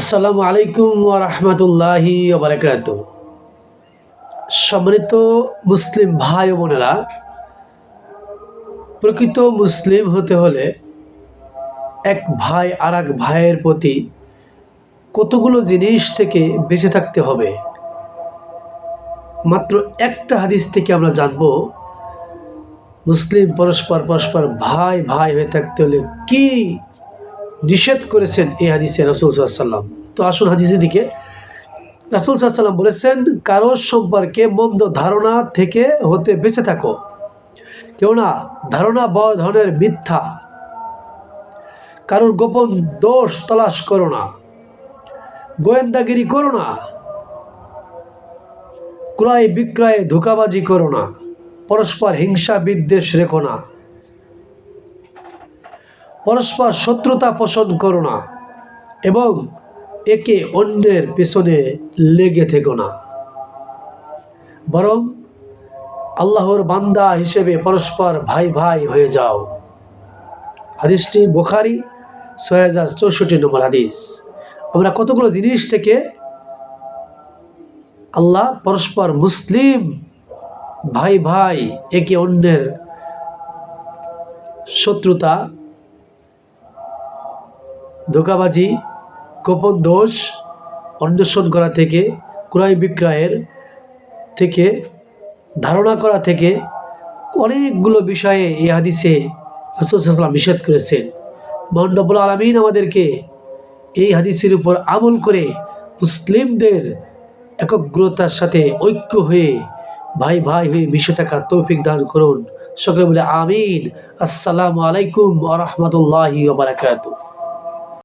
আসসালামু আলাইকুম রহমতুল্লাহি বারাকাত সম্মানিত মুসলিম ভাই ও বোনেরা, প্রকৃত মুসলিম হতে হলে এক ভাই আর এক ভাইয়ের প্রতি কতগুলো জিনিস থেকে বেঁচে থাকতে হবে? মাত্র একটা হাদিস থেকে আমরা জানব, মুসলিম পরস্পর পরস্পর ভাই ভাই হয়ে থাকতে হলে কি নিষেধ করেছেন এই হাদিসে রসুল সাল্লাম তো আসুন হাদিসের দিকে। রাসুল সাল্লাম বলেছেন, কারোর সম্পর্কে মন্দ ধারণা থেকে হতে বেঁচে থাকো। কেননা ধারণা বড় ধরনের মিথ্যা। কারোর গোপন দোষ তলাশ করো না। গোয়েন্দাগিরি করো না। ক্রয় বিক্রয়ে ধোকাবাজি করো না। পরস্পর হিংসা বিদ্বেষ রেখো না। পরস্পর শত্রুতা পোষণ করো না এবং একে অন্যের পেছনে লেগে থেকো না। বরং আল্লাহর বান্দা হিসেবে পরস্পর ভাই ভাই হয়ে যাও। হাদিসটি বোখারি, ছয় হাজার চৌষট্টি নম্বর হাদিস। আমরা কতগুলো জিনিস থেকে আল্লাহ পরস্পর মুসলিম, ভাই ভাই, একে অন্যের শত্রুতা ধোকাবাজি, গোপন দোষ অন্বেষণ করা থেকে, ক্রয় বিক্রয়ের থেকে, ধারণা করা থেকে অনেকগুলো বিষয়ে এই হাদিসে রসুলাম নিষেধ করেছেন। মন্ডবুল আলমিন আমাদেরকে এই হাদিসের উপর আমল করে মুসলিমদের একগ্রতার সাথে ঐক্য হয়ে, ভাই ভাই হয়ে মিশে থাকা তৌফিক দান করুন। সকলে বলে আমিন। আসসালামু আলাইকুম আ রহমতুল্লাহি বারাকাতু